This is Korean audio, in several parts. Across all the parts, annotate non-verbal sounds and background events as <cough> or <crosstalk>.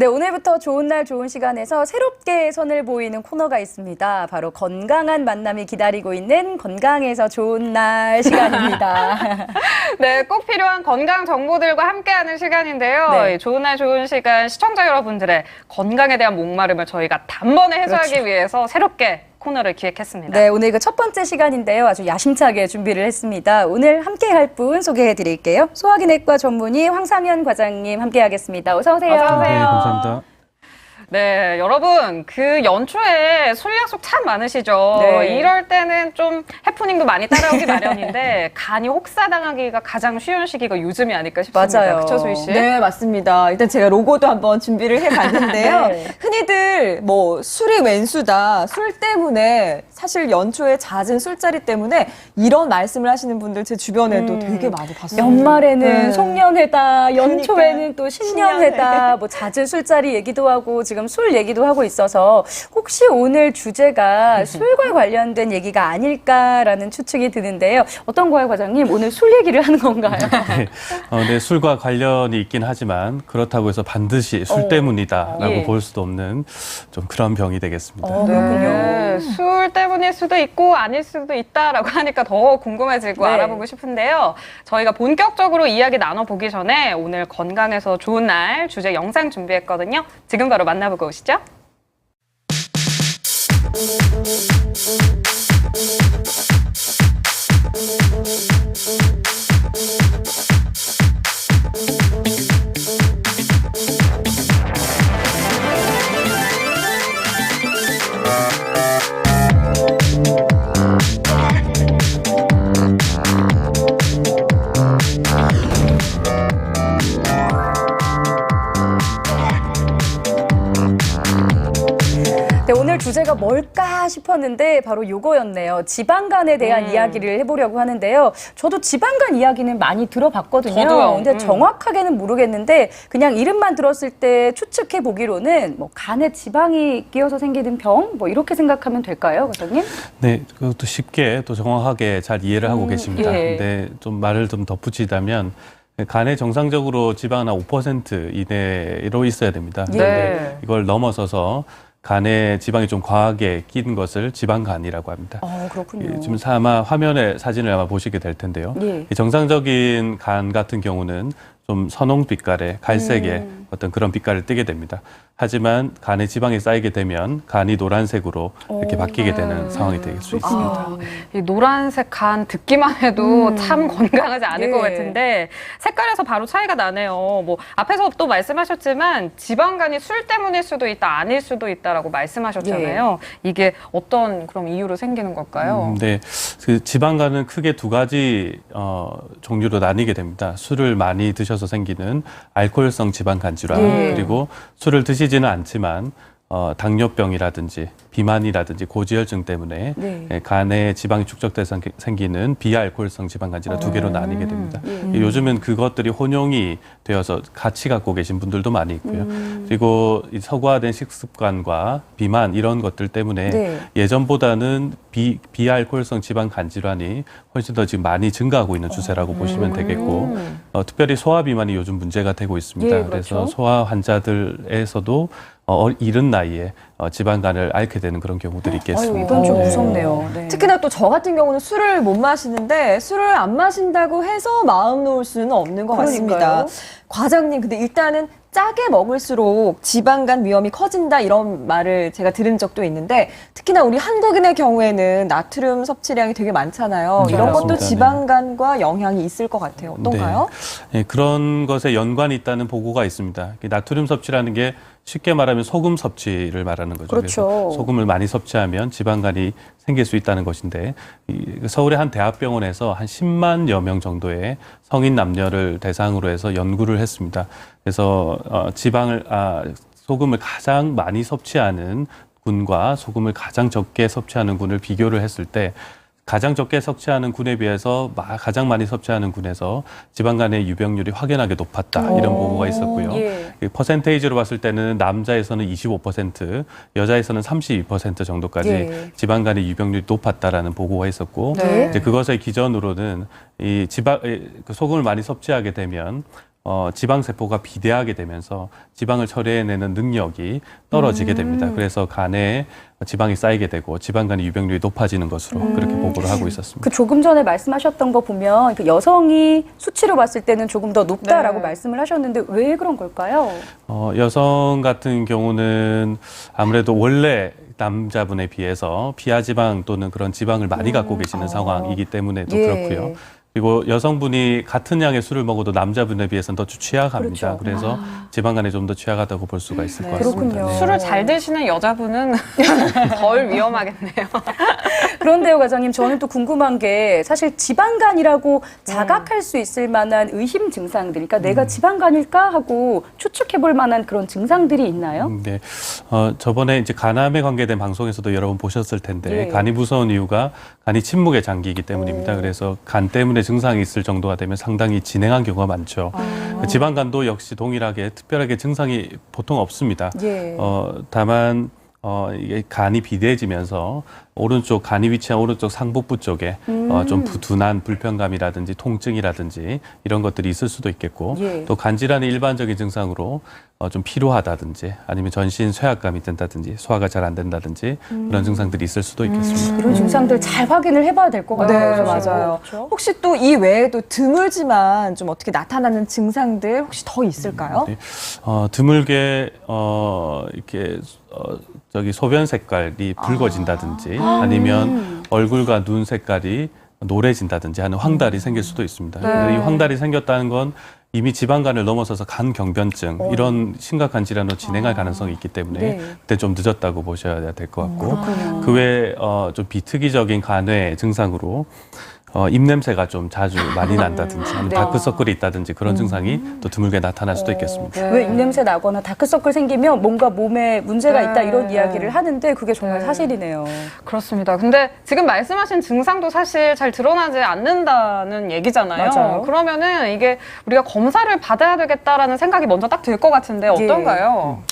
네, 오늘부터 좋은 날 좋은 시간에서 새롭게 선을 보이는 코너가 있습니다. 바로 건강한 만남이 기다리고 있는 건강에서 좋은 날 <laughs> 시간입니다. <laughs> 네, 꼭 필요한 건강 정보들과 함께하는 시간인데요. 네. 이 좋은 날 좋은 시간 시청자 여러분들의 건강에 대한 목마름을 저희가 단번에 해소하기 그렇죠. 위해서 새롭게 코너를 기획했습니다. 네, 오늘 그 첫 번째 시간인데요. 아주 야심차게 준비를 했습니다. 오늘 함께 할 분 소개해 드릴게요. 소화기내과 전문의 황상현 과장님 함께 하겠습니다. 어서 오세요. 어서 오세요. 네, 감사합니다. 네, 여러분 그 연초에 술 약속 참 많으시죠. 네. 이럴 때는 좀 해프닝도 많이 따라오기 <laughs> 마련인데 간이 혹사당하기가 가장 쉬운 시기가 요즘이 아닐까 싶습니다. 맞아요. 그쵸, 소희 씨? 네, 맞습니다. 일단 제가 로고도 한번 준비를 해봤는데요. <laughs> 네. 흔히들 뭐 술이 웬수다, 술 때문에 사실 연초에 잦은 술자리 때문에 이런 말씀을 하시는 분들 제 주변에도 되게 많이 봤어요. 연말에는 네. 송년회다, 연초에는 그러니까요. 또 신년회다, 뭐 잦은 술자리 얘기도 하고 지금 술 얘기도 하고 있어서 혹시 오늘 주제가 <laughs> 술과 관련된 얘기가 아닐까라는 추측이 드는데요. 어떤 거예요, 과장님? 오늘 술 얘기를 하는 건가요? <laughs> 네, 어, 네, 술과 관련이 있긴 하지만 그렇다고 해서 반드시 술 어. 때문이다라고 예. 볼 수도 없는 좀 그런 병이 되겠습니다. 어, 그렇군요. 네, 술 때문일 수도 있고 아닐 수도 있다라고 하니까 더 궁금해지고 네. 알아보고 싶은데요. 저희가 본격적으로 이야기 나눠보기 전에 오늘 건강에서 좋은 날 주제 영상 준비했거든요. 지금 바로 만나 보고 오시죠. 싶었는데 바로 요거였네요. 지방간에 대한 음. 이야기를 해보려고 하는데요. 저도 지방간 이야기는 많이 들어봤거든요. 저도요. 근데 음. 정확하게는 모르겠는데 그냥 이름만 들었을 때 추측해 보기로는 뭐 간에 지방이 끼어서 생기는 병, 뭐 이렇게 생각하면 될까요, 과장님? 네, 그것도 쉽게 또 정확하게 잘 이해를 하고 음, 계십니다. 예. 근데 좀 말을 좀 덧붙이자면 간에 정상적으로 지방은 한5% 이내로 있어야 됩니다. 예. 근데 이걸 넘어서서 간에 지방이 좀 과하게 낀 것을 지방간이라고 합니다. 어, 그렇군요. 예, 지금 아마 화면에 사진을 아마 보시게 될 텐데요. 예. 이 정상적인 간 같은 경우는 좀 선홍 빛깔의 갈색의 음. 어떤 그런 빛깔을 띠게 됩니다. 하지만 간에 지방이 쌓이게 되면 간이 노란색으로 이렇게 오. 바뀌게 되는 상황이 될 수 있습니다. 아, 이 노란색 간 듣기만 해도 음. 참 건강하지 않을 예. 것 같은데 색깔에서 바로 차이가 나네요. 뭐 앞에서 또 말씀하셨지만 지방간이 술 때문일 수도 있다, 아닐 수도 있다라고 말씀하셨잖아요. 이게 어떤 그럼 이유로 생기는 걸까요? 음, 네, 그 지방간은 크게 두 가지 어, 종류로 나뉘게 됩니다. 술을 많이 드셔서 생기는 알코올성 지방간 질환 예. 그리고 술을 드시지는 않지만 어, 당뇨병이라든지 비만이라든지 고지혈증 때문에 네. 예, 간에 지방이 축적돼서 생기- 생기는 비알코올성 지방간 질환 두 개로 나뉘게 됩니다. 예. 요즘은 그것들이 혼용이 되어서 같이 갖고 계신 분들도 많이 있고요. 음. 그리고 이 서구화된 식습관과 비만 이런 것들 때문에 네. 예전보다는 비, 비알코올성 지방 간 질환이 훨씬 더 지금 많이 증가하고 있는 추세라고 보시면 되겠고 음. 어, 특별히 소화 비만이 요즘 문제가 되고 있습니다. 예, 그렇죠. 그래서 소아 환자들에서도 어, 이른 나이에 어, 지방간을 앓게 되는 그런 경우들이 아유, 있겠습니다. 이건 좀 어. 무섭네요. 네. 특히나 또 저 같은 경우는 술을 못 마시는데 술을 안 마신다고 해서 마음 놓을 수는 없는 것 그러니까요. 같습니다. 과장님, 근데 일단은 짜게 먹을수록 지방간 위험이 커진다 이런 말을 제가 들은 적도 있는데 특히나 우리 한국인의 경우에는 나트륨 섭취량이 되게 많잖아요. 네, 이런 것도 맞습니다. 네. 지방간과 영향이 있을 것 같아요. 어떤가요? 예, 그런 것에 연관이 있다는 보고가 있습니다. 이 나트륨 섭취라는 게 쉽게 말하면 소금 섭취를 말하는 거죠. 그렇죠. 그래서 소금을 많이 섭취하면 지방간이 생길 수 있다는 것인데 이 서울의 한 대학병원에서 한 10만여 명 정도의 성인 남녀를 대상으로 해서 연구를 했습니다. 그래서 어, 지방을 아, 소금을 가장 많이 섭취하는 군과 소금을 가장 적게 섭취하는 군을 비교를 했을 때 가장 적게 섭취하는 군에 비해서 마- 가장 많이 섭취하는 군에서 지방 간의 유병률이 확연하게 높았다 이런 보고가 있었고요. 예. 그 퍼센테이지로 봤을 때는 남자에서는 25%, 여자에서는 32% 정도까지 예. 지방 간의 유병률이 높았다라는 보고가 있었고 네. 이제 그것의 기전으로는 이 지방 이- 그 소금을 많이 섭취하게 되면 어, 지방 세포가 비대하게 되면서 지방을 처리해내는 능력이 떨어지게 됩니다. 그래서 간에 지방이 쌓이게 되고 지방간의 유병률이 높아지는 것으로 그렇게 보고를 하고 있었습니다. 그 조금 전에 말씀하셨던 거 보면 그 여성이 수치로 봤을 때는 조금 더 높다라고 네. 말씀을 하셨는데 왜 그런 걸까요? 어, 여성 같은 경우는 아무래도 원래 남자분에 비해서 피하지방 또는 그런 지방을 많이 갖고 계시는 상황이기 때문에도 예. 그렇고요. 그리고 여성분이 같은 양의 술을 먹어도 남자분에 비해서는 더 취약합니다. 그렇죠. 그래서 지방간에 좀 더 취약하다고 볼 수가 있을 것 그렇군요. 같습니다. 네. 술을 잘 드시는 여자분은 <laughs> 덜 위험하겠네요. 그런데요, 과장님, 저는 또 궁금한 게 사실 지방간이라고 자각할 수 있을 만한 의심 증상들, 그러니까 내가 지방간일까 하고 추측해볼 만한 그런 증상들이 있나요? 음, 네. 어, 저번에 이제 간암에 관계된 방송에서도 여러 번 보셨을 텐데 예. 간이 무서운 이유가 간이 침묵의 장기이기 때문입니다. 그래서 간 때문에 증상이 있을 정도가 되면 상당히 진행한 경우가 많죠. 아. 지방간도 역시 동일하게 특별하게 증상이 보통 없습니다. 예. 어, 다만 어, 이게 간이 비대해지면서 오른쪽 간이 위치한 오른쪽 상복부 쪽에 어, 음. 좀 부- 둔한 불편감이라든지 통증이라든지 이런 것들이 있을 수도 있겠고 예. 또 간질환의 일반적인 증상으로 어, 좀 피로하다든지 아니면 전신 쇠약감이 든다든지 소화가 잘 안 된다든지 음. 그런 증상들이 있을 수도 있겠습니다. 그런 증상들 잘 확인을 해봐야 될 것 같아요. 네. 맞아요. 그렇죠? 혹시 또 이 외에도 드물지만 좀 어떻게 나타나는 증상들 혹시 더 있을까요? 네. 어, 드물게 어, 이렇게 어, 저기 소변 색깔이 붉어진다든지 아. 니면 얼굴과 눈 색깔이 노래진다든지 하는 황달이 생길 수도 있습니다. 근데 이 황달이 생겼다는 건 이미 지방간을 넘어서서 간 경변증 이런 심각한 질환으로 진행할 가능성이 있기 때문에 네. 그때 좀 늦었다고 보셔야 될 것 같고 그렇군요. 그 외에 어, 좀 비특이적인 간의 증상으로 어, 입냄새가 좀 자주 많이 난다든지 아니면 네. 다크서클이 있다든지 그런 증상이 또 드물게 나타날 수도 있겠습니다. 왜 입냄새 나거나 다크서클 생기면 뭔가 몸에 문제가 있다 이런 이야기를 하는데 그게 정말 네. 사실이네요. 그렇습니다. 근데 지금 말씀하신 증상도 사실 잘 드러나지 않는다는 얘기잖아요. 맞아요. 그러면은 이게 우리가 검사를 받아야 되겠다라는 생각이 먼저 딱 들 것 같은데 어떤가요?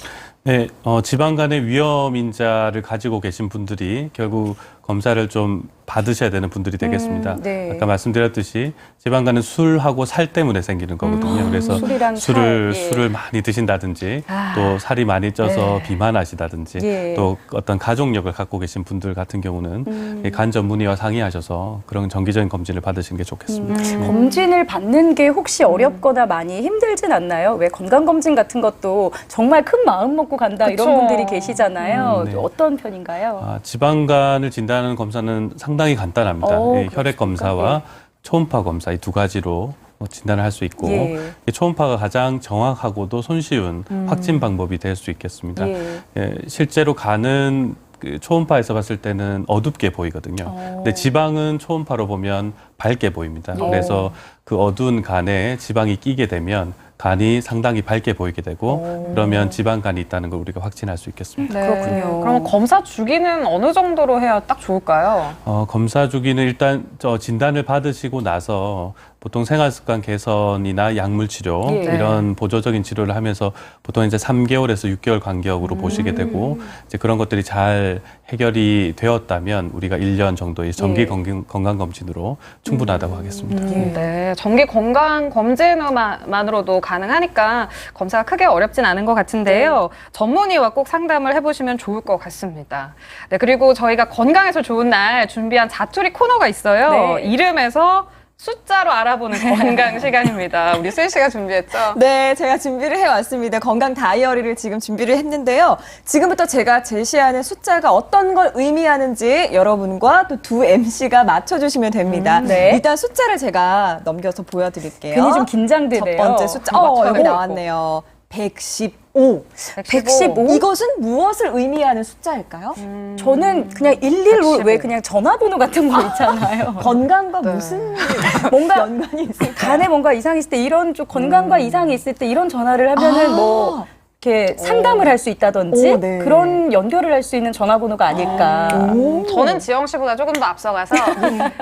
네, 어, 지방 간의 위험 인자를 가지고 계신 분들이 결국 검사를 좀 받으셔야 되는 분들이 되겠습니다. 음, 네. 아까 말씀드렸듯이 지방간은 술하고 살 때문에 생기는 거거든요. 그래서 음, 술이랑 술을 살, 예. 술을 많이 드신다든지 아. 또 살이 많이 쪄서 네. 비만하시다든지 예. 또 어떤 가족력을 갖고 계신 분들 같은 경우는 음. 이간 전문의와 상의하셔서 그런 정기적인 검진을 받으시는 게 좋겠습니다. 음. 검진을 받는 게 혹시 어렵거나 많이 힘들진 않나요? 왜 건강 검진 같은 것도 정말 큰 마음 먹고 간다 이런 그쵸. 분들이 계시잖아요. 음, 네. 어떤 편인가요? 아, 지방간을 진단 하는 검사는 상당히 간단합니다. 어, 예, 혈액 검사와 초음파 검사 이 두 가지로 뭐 진단을 할 수 있고 예. 이 초음파가 가장 정확하고도 손쉬운 확진 방법이 될 수 있겠습니다. 음. 예. 예, 실제로 간은 그 초음파에서 봤을 때는 어둡게 보이거든요. 어. 근데 지방은 초음파로 보면 밝게 보입니다. 예. 그래서 그 어두운 간에 지방이 끼게 되면 간이 상당히 밝게 보이게 되고 어. 그러면 지방간이 있다는 걸 우리가 확진할 수 있겠습니다. 네. 그렇군요. 그럼 검사 주기는 어느 정도로 해야 딱 좋을까요? 어, 검사 주기는 일단 저 진단을 받으시고 나서 보통 생활 습관 개선이나 약물 치료 예. 이런 보조적인 치료를 하면서 보통 이제 3개월에서 6개월 간격으로 보시게 되고 이제 그런 것들이 잘 해결이 되었다면 우리가 1년 정도의 정기 예. 건강, 건강 검진으로 충분하다고 하겠습니다. 예. 네, 정기 건강 검진만으로도 가능하니까 검사가 크게 어렵진 않은 것 같은데요. 전문의와 꼭 상담을 해보시면 좋을 것 같습니다. 네, 그리고 저희가 건강에서 좋은 날 준비한 자투리 코너가 있어요. 네. 이름에서 숫자로 알아보는 건강 시간입니다. 우리 수희 씨가 준비했죠? 네, 제가 준비를 해왔습니다. 건강 다이어리를 지금 준비를 했는데요. 지금부터 제가 제시하는 숫자가 어떤 걸 의미하는지 여러분과 또 두 MC가 맞춰주시면 됩니다. 음, 네. 일단 숫자를 제가 넘겨서 보여드릴게요. 괜히 좀 긴장되네요. 첫 번째 숫자, 어, 여기. 나왔네요. 115. 115. 이것은 무엇을 의미하는 숫자일까요? 저는 그냥 115, 115. 왜 그냥 전화번호 같은 거 있잖아요. <laughs> 건강과 무슨 <laughs> 뭔가 연관이 있을까요? 간에 뭔가 이상이 있을 때 이런 좀 건강과 이상이 있을 때 이런 전화를 하면은 아. 뭐 이렇게 상담을 할 수 있다든지 오, 네. 그런 연결을 할 수 있는 전화번호가 아닐까. 오. 저는 지영 씨보다 조금 더 앞서가서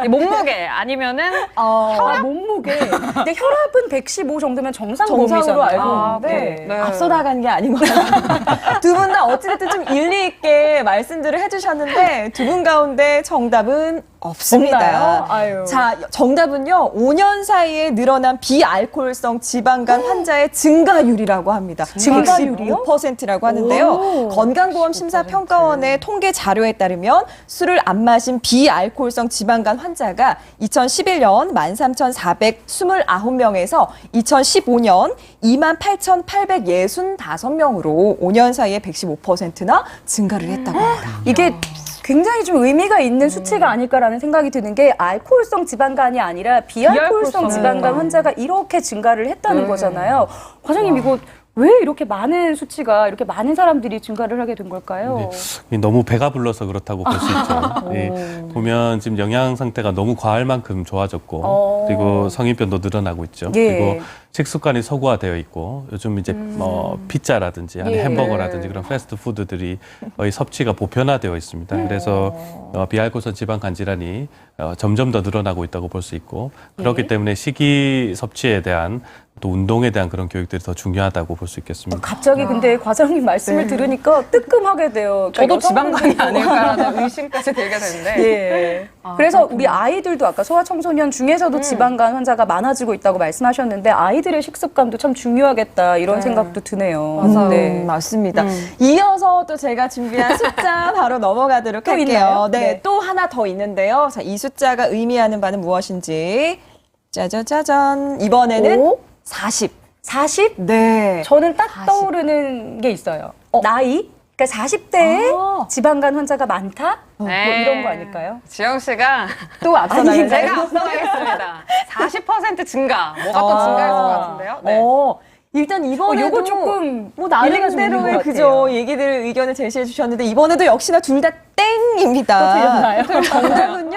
이 몸무게 아니면은 어, 아, 몸무게. 근데 혈압은 115 정도면 정상 정상으로 범위잖아요. 알고 아, 있는데 네. 앞서 나간 게 아닌 것 같아요. 두 분 다 어찌됐든 좀 일리 있게 말씀들을 해주셨는데 두 분 가운데 정답은 없습니다. 자, 정답은요. 5년 사이에 늘어난 비알코올성 지방간 환자의 증가율이라고 합니다. 증가율이요? 5%라고 하는데요. 오. 건강보험 심사평가원의 통계 자료에 따르면 술을 안 마신 비알코올성 지방간 환자가 2011년 13,429명에서 2015년 28,865명으로 5년 사이에 115%나 증가를 했다고 합니다. 이게 굉장히 좀 의미가 있는 수치가 아닐까라는 생각이 드는 게 알코올성 지방간이 아니라 비알코올성 비알코올성 지방간 지방간. 환자가 이렇게 증가를 했다는 네. 거잖아요. 과장님 이거 왜 이렇게 많은 수치가 이렇게 많은 사람들이 증가를 하게 된 걸까요? 네. 너무 배가 불러서 그렇다고 볼 수 있죠. <laughs> 예, 보면 지금 영양 상태가 너무 과할 만큼 좋아졌고 어. 그리고 성인병도 늘어나고 있죠. 예. 그리고 식습관이 서구화되어 있고 요즘 이제 뭐 피자라든지 아니 예. 햄버거라든지 그런 패스트푸드들이 거의 섭취가 보편화되어 있습니다. 그래서 어, 비알코올성 지방 간 질환이 어, 점점 더 늘어나고 있다고 볼 수 있고 그렇기 예. 때문에 식이 섭취에 대한 또 운동에 대한 그런 교육들이 더 중요하다고 볼 수 있겠습니다. 갑자기 근데 과장님 말씀을 들으니까 뜨끔하게 돼요. 그러니까 저도 지방간이 아닐까라는 <laughs> 의심까지 들게 되는데. 예. 그래서 우리 아이들도 아까 소아청소년 중에서도 지방간 환자가 많아지고 있다고 말씀하셨는데 아이들의 식습관도 참 중요하겠다 이런 네. 생각도 드네요. 맞아요. 네. 음, 맞습니다. 음. 이어서 또 제가 준비한 <laughs> 숫자 바로 넘어가도록 또 할게요. 네, 네. 또 하나 더 있는데요. 자, 이 숫자가 의미하는 바는 무엇인지. 짜자자잔. 이번에는 오? 40. 40? 네. 저는 딱 40. 떠오르는 게 있어요. 나이? 그러니까 40대에 아. 지방간 환자가 많다? 뭐 네. 이런 거 아닐까요? 지영 씨가 또 앞서 아니, 나가요. 제가 앞서가겠습니다. 40% 증가. 뭐가 또 아. 증가할 것 같은데요? 네. 어, 일단 이번에도 어, 요거 조금 뭐 나름대로의 것 그죠. 얘기들 의견을 제시해 주셨는데 이번에도 역시나 둘 다 땡입니다. 또 틀렸나요? <laughs>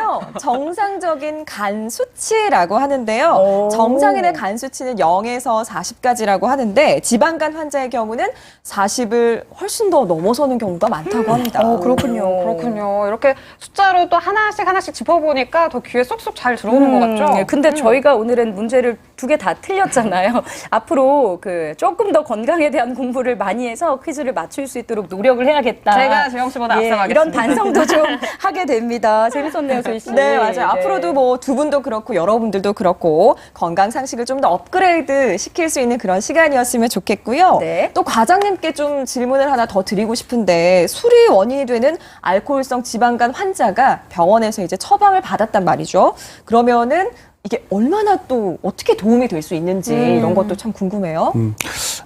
정답은요 정상적인 간 수치라고 하는데요. 오. 정상인의 간 수치는 0에서 40까지라고 하는데 지방간 환자의 경우는 40을 훨씬 더 넘어서는 경우가 많다고 합니다. 어, 그렇군요. 그렇군요. 이렇게 숫자로 또 하나씩 하나씩 짚어보니까 더 귀에 쏙쏙 잘 들어오는 것 같죠? 네, 근데 저희가 오늘은 문제를 두 개 다 틀렸잖아요. <laughs> 앞으로 그 조금 더 건강에 대한 공부를 많이 해서 퀴즈를 맞출 수 있도록 노력을 해야겠다. 제가 지영 씨보다 예, 앞서가겠습니다. 이런 반성도 좀 <laughs> 하게 됩니다. 재밌었네요, 소희 씨. 네, 맞아요. 앞으로도 뭐 두 분도 그렇고 여러분들도 그렇고 건강 상식을 좀 더 업그레이드 시킬 수 있는 그런 시간이었으면 좋겠고요. 네. 또 과장님께 좀 질문을 하나 더 드리고 싶은데 술이 원인이 되는 알코올성 지방간 환자가 병원에서 이제 처방을 받았단 말이죠. 그러면은 이게 얼마나 또 어떻게 도움이 될 수 있는지 이런 것도 참 궁금해요. 음,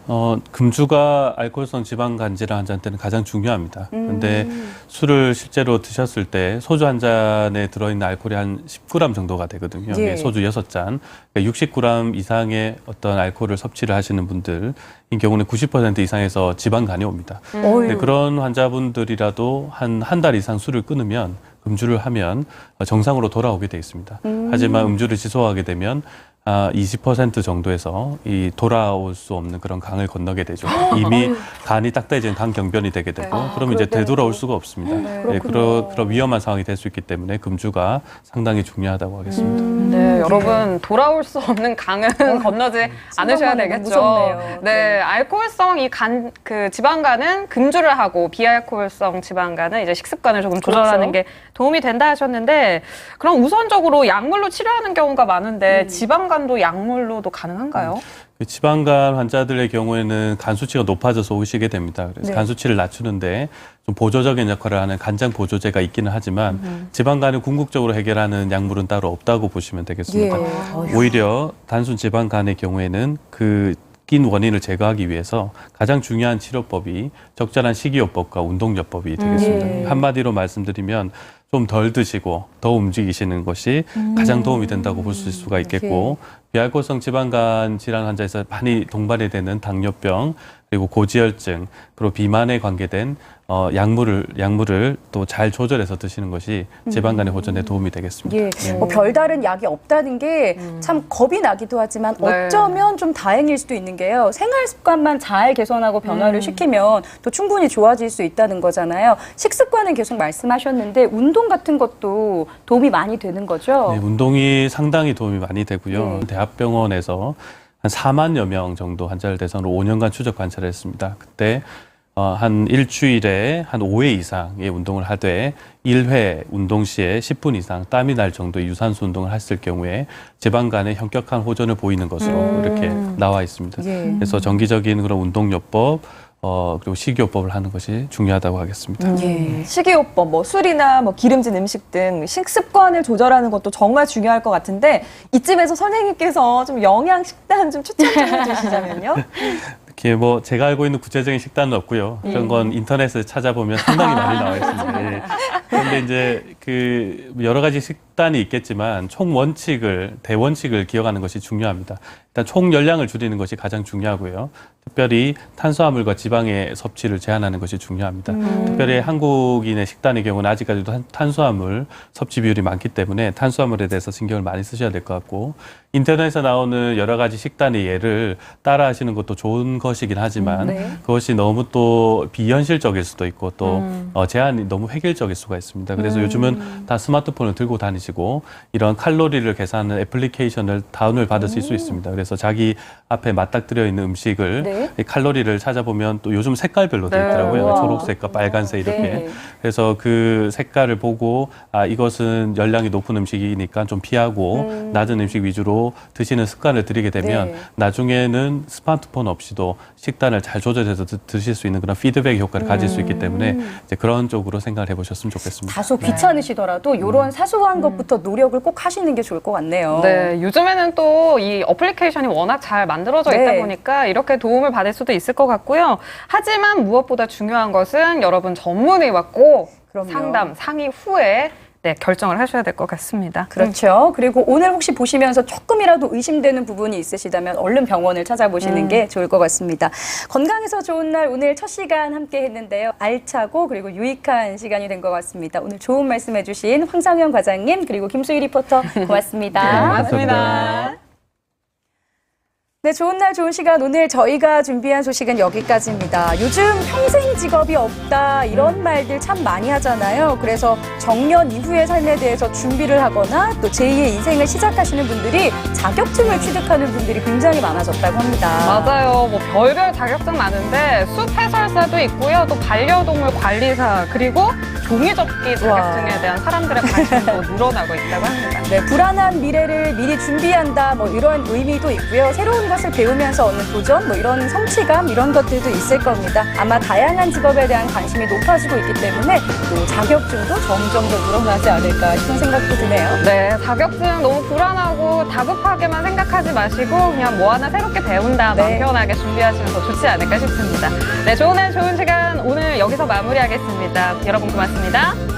어, 금주가 알코올성 지방 간질환 환자한테는 가장 중요합니다. 그런데 술을 실제로 드셨을 때 소주 한 잔에 들어있는 알코올이 한 10g 정도가 되거든요. 예. 예, 소주 6잔. 그러니까 60g 이상의 어떤 알코올을 섭취를 하시는 분들, 이 경우는 90% 이상에서 지방 간이 옵니다. 어휴. 근데 그런 환자분들이라도 한 한 달 이상 술을 끊으면 음주를 하면 정상으로 돌아오게 돼 있습니다. 하지만 음주를 지속하게 되면 아, 20% 정도에서 이 돌아올 수 없는 그런 강을 건너게 되죠. <gasps> 이미 간이 딱딱해진 간 경변이 되게 되고, 아, 그럼 이제 그럴 때는 되돌아올 또- 수가 없습니다. 네, 예. 그런 그런 위험한 상황이 될 수 있기 때문에 금주가 상당히 중요하다고 하겠습니다. 네, 여러분 돌아올 수 없는 강은 <laughs> 건너지 않으셔야 생각만 해도 되겠죠. 무섭네요. 네, 알코올성 이 간 그 지방간은 금주를 하고 비알코올성 지방간은 이제 식습관을 조금 조절하는 그렇죠. 게 도움이 된다 하셨는데 그럼 우선적으로 약물로 치료하는 경우가 음. 많은데 지방 간도 약물로도 가능한가요? 그 지방간 환자들의 경우에는 간 수치가 높아져서 오시게 됩니다. 그래서 네. 간 수치를 낮추는데 좀 보조적인 역할을 하는 간장 보조제가 있기는 하지만 지방간을 궁극적으로 해결하는 약물은 따로 없다고 보시면 되겠습니다. 예. 오히려 단순 지방간의 경우에는 그낀 원인을 제거하기 위해서 가장 중요한 치료법이 적절한 식이요법과 운동요법이 되겠습니다. 예. 한마디로 말씀드리면 좀 덜 드시고 더 움직이시는 것이 가장 도움이 된다고 볼 수가 있겠고 비알코올성 지방간 질환 환자에서 많이 동반이 되는 당뇨병 그리고 고지혈증 그리고 비만에 관계된 어, 약물을 약물을 또 잘 조절해서 드시는 것이 지방간의 보존에 도움이 되겠습니다. 예, 뭐 별다른 약이 없다는 게 참 겁이 나기도 하지만 네. 어쩌면 좀 다행일 수도 있는 게요. 생활 습관만 잘 개선하고 변화를 시키면 또 충분히 좋아질 수 있다는 거잖아요. 식습관은 계속 말씀하셨는데 운동 같은 것도 도움이 많이 되는 거죠. 네, 운동이 상당히 도움이 많이 되고요. 네. 대학병원에서 한 4만여 명 정도 환자를 대상으로 5년간 추적 관찰을 했습니다. 그때 어, 어, 한 일주일에 한 5회 이상의 운동을 하되 1회 운동 시에 10분 이상 땀이 날 정도의 유산소 운동을 했을 경우에 지방간에 현격한 호전을 보이는 것으로 이렇게 나와 있습니다. 예. 그래서 정기적인 그런 운동요법 어, 그리고 식이요법을 하는 것이 중요하다고 하겠습니다. 예. 식이요법, 뭐 술이나 뭐 기름진 음식 등 식습관을 조절하는 것도 정말 중요할 것 같은데 이쯤에서 선생님께서 좀 영양 식단 좀 추천 좀 해주시자면요. <laughs> 이렇게 뭐 제가 알고 있는 구체적인 식단은 없고요. 그런 건 인터넷에 찾아보면 상당히 많이 나와 있습니다. 예. 그런데 이제 그 여러 가지 식 단이 있겠지만 총 원칙을 대원칙을 기억하는 것이 중요합니다. 일단 총 열량을 줄이는 것이 가장 중요하고요. 특별히 탄수화물과 지방의 섭취를 제한하는 것이 중요합니다. 특별히 한국인의 식단의 경우는 아직까지도 탄- 탄수화물 섭취 비율이 많기 때문에 탄수화물에 대해서 신경을 많이 쓰셔야 될 것 같고 인터넷에 나오는 여러 가지 식단의 예를 따라 하시는 것도 좋은 것이긴 하지만 네. 그것이 너무 또 비현실적일 수도 있고 또 어, 제한이 너무 획일적일 수가 있습니다. 그래서 요즘은 다 스마트폰을 들고 다니시고 이런 칼로리를 계산하는 애플리케이션을 다운을 받으실 수 있습니다. 그래서 자기 앞에 맞닥뜨려 있는 음식을 네. 이 칼로리를 찾아보면 또 요즘 색깔별로 되어 네. 있더라고요. 우와. 초록색과 빨간색 이렇게. 네. 그래서 그 색깔을 보고 아 이것은 열량이 높은 음식이니까 좀 피하고 낮은 음식 위주로 드시는 습관을 들이게 되면 네. 나중에는 스마트폰 없이도 식단을 잘 조절해서 드, 드실 수 있는 그런 피드백 효과를 가질 수 있기 때문에 이제 그런 쪽으로 생각을 해보셨으면 좋겠습니다. 다소 귀찮으시더라도 이런 사소한 것 부터 노력을 꼭 하시는 게 좋을 것 같네요. 네, 요즘에는 또 이 어플리케이션이 워낙 잘 만들어져 있다 네. 보니까 이렇게 도움을 받을 수도 있을 것 같고요. 하지만 무엇보다 중요한 것은 여러분 전문의와 꼭 그럼요. 상담, 상의 후에 네, 결정을 하셔야 될 것 같습니다. 그렇죠. 그리고 오늘 혹시 보시면서 조금이라도 의심되는 부분이 있으시다면 얼른 병원을 찾아보시는 게 좋을 것 같습니다. 건강에서 좋은 날 오늘 첫 시간 함께 했는데요. 알차고 그리고 유익한 시간이 된 것 같습니다. 오늘 좋은 말씀 해주신 황상현 과장님 그리고 김수희 리포터 <laughs> 고맙습니다. 네, 고맙습니다. 네, 좋은 날 좋은 시간 오늘 저희가 준비한 소식은 여기까지입니다. 요즘 평생 직업이 없다 이런 말들 참 많이 하잖아요. 그래서 정년 이후의 삶에 대해서 준비를 하거나 또 제2의 인생을 시작하시는 분들이 자격증을 취득하는 분들이 굉장히 많아졌다고 합니다. 맞아요. 뭐 별별 자격증 많은데 숲 해설사도 있고요. 또 반려동물 관리사 그리고 종이접기 자격증에 대한 사람들의 관심도 <laughs> 늘어나고 있다고 합니다. 네, 불안한 미래를 미리 준비한다 뭐 이런 의미도 있고요. 새로운 것을 배우면서 얻는 도전 뭐 이런 성취감 이런 것들도 있을 겁니다. 아마 다양한 직업에 대한 관심이 높아지고 있기 때문에 또 자격증도 점점 더 늘어나지 않을까 싶은 생각도 드네요. 네, 자격증 너무 불안하고 다급하게만 생각하지 마시고 그냥 뭐 하나 새롭게 배운다 네. 마음 편하게 준비하시면 더 좋지 않을까 싶습니다. 네, 좋은 날 좋은 시간 오늘 여기서 마무리하겠습니다. 여러분 고맙습니다.